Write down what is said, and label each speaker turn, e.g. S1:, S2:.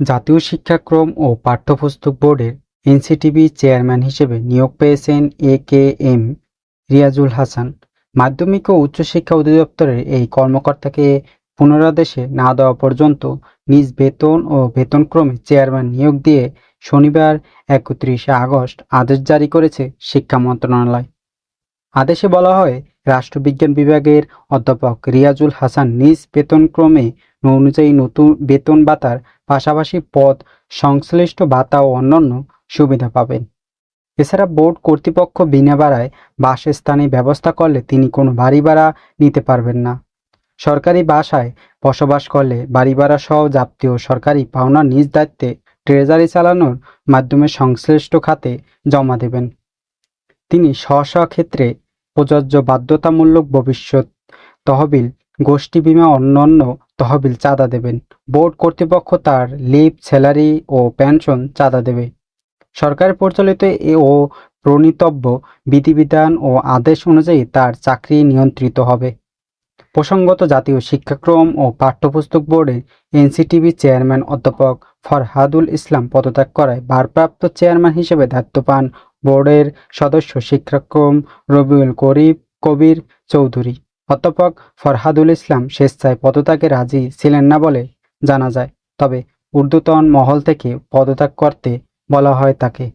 S1: জাতীয় শিক্ষাক্রম ও পাঠ্যপুস্তক বোর্ডের এনসিটিবি চেয়ারম্যান হিসেবে নিয়োগ পেয়েছেন A K M Riazul Hasan. মাধ্যমিক ও উচ্চশিক্ষা অধিদপ্তরের এই কর্মকর্তাকে পুনরাদেশে না দেওয়া পর্যন্ত নিজ বেতন ও বেতনক্রমে চেয়ারম্যান নিয়োগ দিয়ে শনিবার একত্রিশে আগস্ট আদেশ জারি করেছে শিক্ষা মন্ত্রণালয়। আদেশে বলা হয়, রাষ্ট্রবিজ্ঞান বিভাগের অধ্যাপক রিয়াজুল হাসান নিজ বেতনক্রমে অনুযায়ী নতুন বেতন ভাতার পাশাপাশি পদ, সংশ্লিষ্ট ভাতা ও অন্যান্য সুবিধা পাবেন। এছাড়া বোর্ড কর্তৃপক্ষ বিনা ভাড়ায় বাসস্থানের ব্যবস্থা করলে তিনি কোনো বাড়ি ভাড়া নিতে পারবেন না। সরকারি বাসায় বসবাস করলে বাড়ি ভাড়া সহ যাবতীয় সরকারি পাওনা নিজ দায়িত্বে ট্রেজারি চালানোর মাধ্যমে সংশ্লিষ্ট খাতে জমা দেবেন। তিনি স্ব স্ব ক্ষেত্রে প্রযোজ্য বাধ্যতামূলক ভবিষ্যৎ তহবিল গোষ্ঠী বিমা অন্যান্য তহবিল চাঁদা দেবেন। বোর্ড কর্তৃপক্ষ তার লিভ, স্যালারি ও পেনশন চাঁদা দেবে। সরকার পরিচালিত এ ও প্রণীতব্য বিধিবিধান ও আদেশ অনুযায়ী তার চাকরি নিয়ন্ত্রিত হবে। প্রসঙ্গত জাতীয় শিক্ষাক্রম ও পাঠ্যপুস্তক বোর্ডের এনসিটিভি চেয়ারম্যান অধ্যাপক ফরহাদুল ইসলাম পদত্যাগ করায় ভারপ্রাপ্ত চেয়ারম্যান হিসেবে দায়িত্ব পান বোর্ডের সদস্য শিক্ষাক্রম রবিউল করিব কবির চৌধুরী। অধ্যাপক ফরহাদুল ইসলাম স্বেচ্ছায় পদত্যাগে রাজি ছিলেন না বলে জানা যায়। তবে ঊর্ধ্বতন মহল থেকে পদত্যাগ করতে বলা হয় তাকে।